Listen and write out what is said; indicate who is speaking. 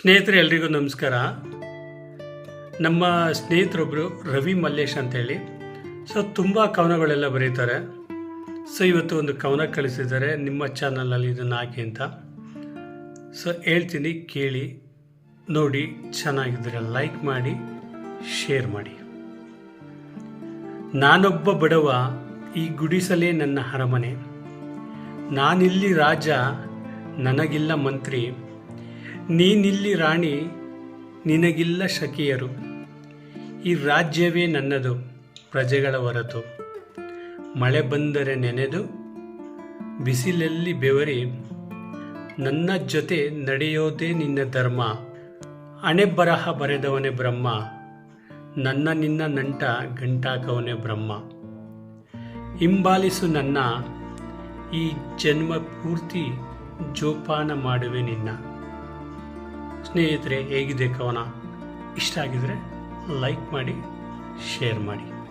Speaker 1: ಸ್ನೇಹಿತರೆ, ಎಲ್ರಿಗೂ ನಮಸ್ಕಾರ. ನಮ್ಮ ಸ್ನೇಹಿತರೊಬ್ಬರು ರವಿ ಮಲ್ಲೇಶ್ ಅಂತೇಳಿ. ಸೊ, ತುಂಬ ಕವನಗಳೆಲ್ಲ ಬರೀತಾರೆ. ಸೊ, ಇವತ್ತು ಒಂದು ಕವನ ಕಳಿಸಿದ್ದಾರೆ. ನಿಮ್ಮ ಚಾನಲಲ್ಲಿ ಇದನ್ನು ಹಾಕಿ ಅಂತ. ಸೊ, ಹೇಳ್ತೀನಿ, ಕೇಳಿ, ನೋಡಿ ಚೆನ್ನಾಗಿದ್ದರೆ ಲೈಕ್ ಮಾಡಿ, ಶೇರ್ ಮಾಡಿ. ನಾನೊಬ್ಬ ಬಡವ ಈ ಗುಡಿಸಲೇ ನನ್ನ ಅರಮನೆ. ನಾನಿಲ್ಲಿ ರಾಜ, ನನಗಿಲ್ಲ ಮಂತ್ರಿ. ನೀನಿಲ್ಲಿ ರಾಣಿ, ನಿನಗಿಲ್ಲ ಶಕಿಯರು. ಈ ರಾಜ್ಯವೇ ನನ್ನದು, ಪ್ರಜೆಗಳ ಹೊರತು. ಮಳೆ ಬಂದರೆ ನೆನೆದು, ಬಿಸಿಲಲ್ಲಿ ಬೆವರಿ, ನನ್ನ ಜೊತೆ ನಡೆಯೋದೇ ನಿನ್ನ ಧರ್ಮ. ಹಣೆ ಬರಹ ಬರೆದವನೇ ಬ್ರಹ್ಮ, ನನ್ನ ನಿನ್ನ ನಂಟ ಗಂಟಾಕವನೇ ಬ್ರಹ್ಮ. ಹಿಂಬಾಲಿಸು ನನ್ನ, ಈ ಜನ್ಮ ಪೂರ್ತಿ ಜೋಪಾನ ಮಾಡುವೆ ನಿನ್ನ. ಸ್ನೇಹಿತರೆ ಹೇಗಿದೆ ಕವನ? ಇಷ್ಟ ಆಗಿದರೆ ಲೈಕ್ ಮಾಡಿ ಶೇರ್ ಮಾಡಿ.